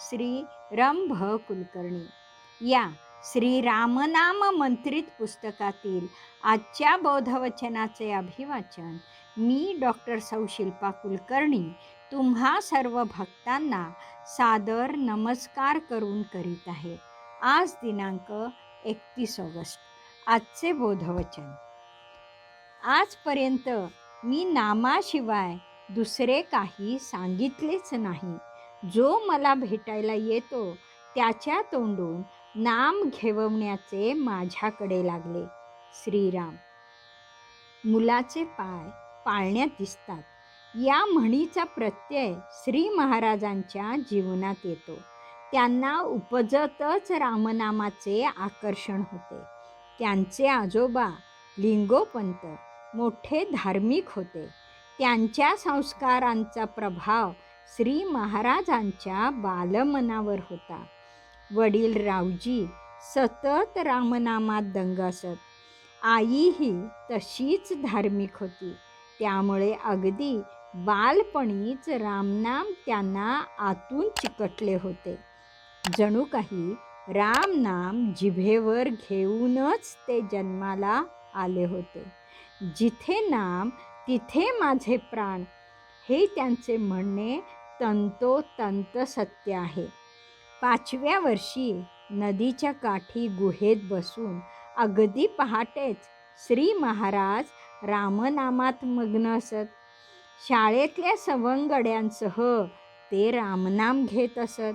श्री रंभ कुलकर्णी या श्री रामनाम मंत्रित पुस्तकातील आजच्या बोधवचनाचे अभिवाचन मी डॉक्टर सौशिल्पा कुलकर्णी तुम्हा सर्व भक्तांना सादर नमस्कार करून करीत आहे. आज दिनांक एकतीस ऑगस्ट आजचे बोधवचन. आजपर्यंत मी नामाशिवाय दुसरे काही सांगितलेच नाही. जो मला भेटायला येतो त्याच्या तोंडून नाम घेवण्याचे माझ्याकडे लागले. श्रीराम. मुलाचे पाय पाळण्यात दिसतात. या म्हणीचा प्रत्यय श्री महाराजांच्या जीवनात येतो. त्यांना उपजतच रामनामाचे आकर्षण होते. त्यांचे आजोबा लिंगोपंत मोठे धार्मिक होते. त्यांच्या संस्कारांचा प्रभाव श्री महाराजांच्या बालमनावर होता. वडील रावजी सतत रामनामात दंग असत आईही तशीच धार्मिक होती. त्यामुळे अगदी बालपणीच रामनाम त्यांना आतून चिकटले होते. जणू काही रामनाम जिभेवर घेऊनच ते जन्माला आले होते. जिथे नाम तिथे माझे प्राण हे त्यांचे म्हणणे तंतोतंत सत्य आहे. पाचव्या वर्षी नदीच्या काठी गुहेत बसून अगदी पहाटेच श्री महाराज रामनामात मग्न असत. शाळेतल्या सवंगड्यांसह ते रामनाम घेत असत.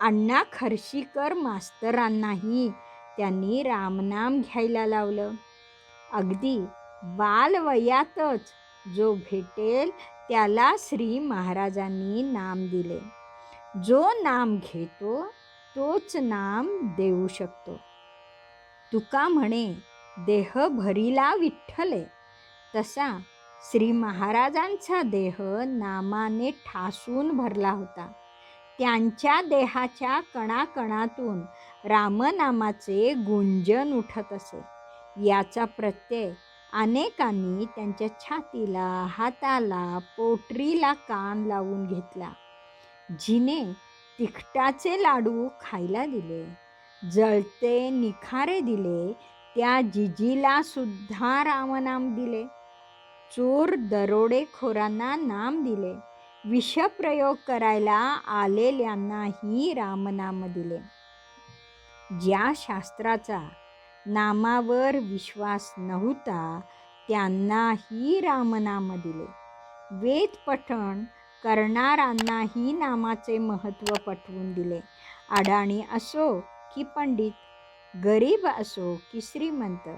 अण्णा खर्शीकर मास्तरांनाही त्यांनी रामनाम घ्यायला लावलं. अगदी बालवयातच जो भेटेल त्याला श्री महाराजांनी नाम दिले. जो नाम घेतो तोच नाम देऊ शकतो. तुका म्हणे देह भरीला विठ्ठले. तसा श्री महाराजांचा देह नामाने ठासून भरला होता. त्यांच्या देहाच्या कणाकणातून रामनामाचे गुंजन उठत असे. याचा प्रत्यय अनेकांनी त्यांच्या छातीला हाताला पोटरीला कान लावून घेतला. जिने तिखटाचे लाडू खायला दिले जळते निखारे दिले त्या जिजीला सुद्धा रामनाम दिले. चोर दरोडेखोरांना नाम दिले विषप्रयोग करायला आलेल्यांनाही रामनाम दिले. ज्या शास्त्राचा नामावर विश्वास नव्हता त्यांनाही रामनाम दिले. वेद पठण करणारांनाही नामाचे महत्त्व पटवून दिले. अडाणी असो की पंडित गरीब असो की श्रीमंत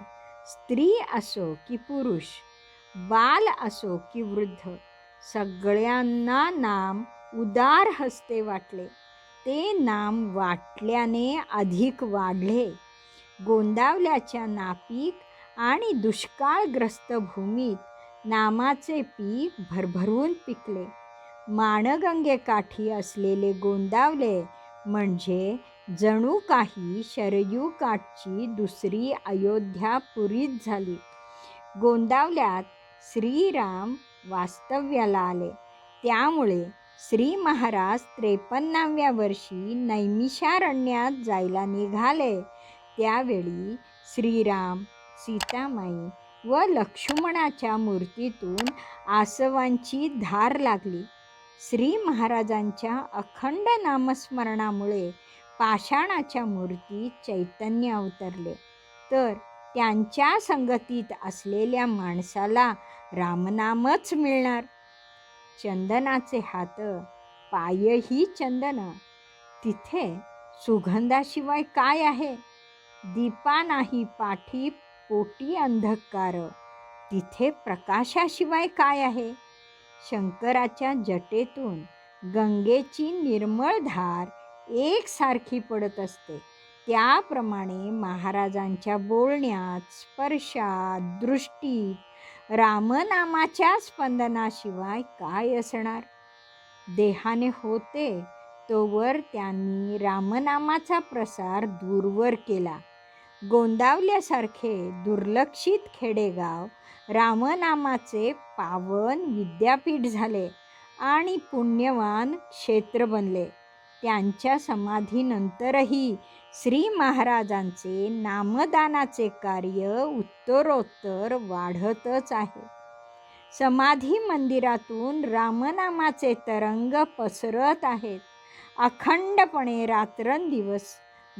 स्त्री असो की पुरुष बाल असो की वृद्ध सगळ्यांना नाम उदार हस्ते वाटले. ते नाम वाटल्याने अधिक वाढले. गोंदावल्याच्या नापीक आणि दुष्काळग्रस्त भूमीत नामाचे पीक भरभरून पिकले. माणगंगेकाठी असलेले गोंदावले म्हणजे जणू काही शरयू काठची दुसरी अयोध्या पुरीत झाली. गोंदावल्यात श्रीराम वास्तव्याला आले. त्यामुळे श्री महाराज त्रेपन्नाव्या वर्षी नैमिषारण्यात जायला निघाले. त्यावेळी श्रीराम सीतामाई व लक्ष्मणाच्या मूर्तीतून आसवांची धार लागली. श्री महाराजांच्या अखंड नामस्मरणामुळे पाषाणाच्या मूर्ती चैतन्य अवतरले. तर त्यांच्या संगतीत असलेल्या माणसाला रामनामच मिळणार. चंदनाचे हात पायही चंदन. तिथे सुगंधाशिवाय काय आहे? दीपा नाही पाठी पोटी अंधकार. तिथे प्रकाशाशिवाय काय आहे? शंकराच्या जटेतून गंगेची निर्मळ धार एकसारखी पडत असते. त्याप्रमाणे महाराजांच्या बोलण्यात स्पर्शात दृष्टीत रामनामाच्या स्पंदनाशिवाय काय असणार? देहाने होते तोवर त्यांनी रामनामाचा प्रसार दूरवर केला. गोंदावल्यासारखे दुर्लक्षित खेडेगाव रामनामाचे पावन विद्यापीठ झाले आणि पुण्यवान क्षेत्र बनले. त्यांच्या समाधीनंतरही श्री महाराजांचे नामदानाचे कार्य उत्तरोत्तर वाढतच आहे. समाधी मंदिरातून रामनामाचे तरंग पसरत आहेत. अखंडपणे रात्रंदिवस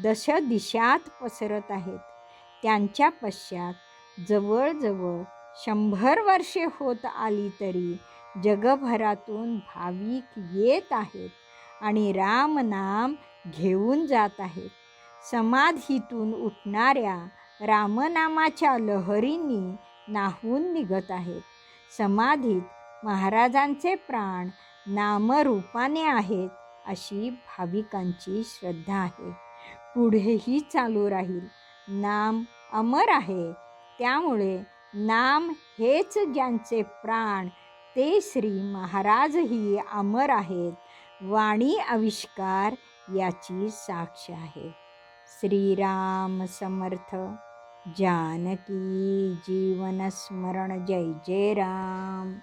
दश दिशात पसरत आहेत. त्यांच्या पश्चात जवळजवळ शंभर वर्षे होत आली तरी जगभरातून भाविक येत आहेत आणि रामनाम घेऊन जात आहेत. समाधीतून उठणाऱ्या रामनामाच्या लहरींनी नाहून निघत आहेत. समाधीत महाराजांचे प्राण नामरूपाने आहेत अशी भाविकांची श्रद्धा आहे. पुढेही चालू राहील. नाम अमर आहे. त्यामुळे नाम हेच ज्यांचे प्राण ते श्री महाराजही अमर आहेत. वाणी आविष्कार याची साक्ष आहे. श्रीराम समर्थ. जानकी जीवन स्मरण. जय जय राम.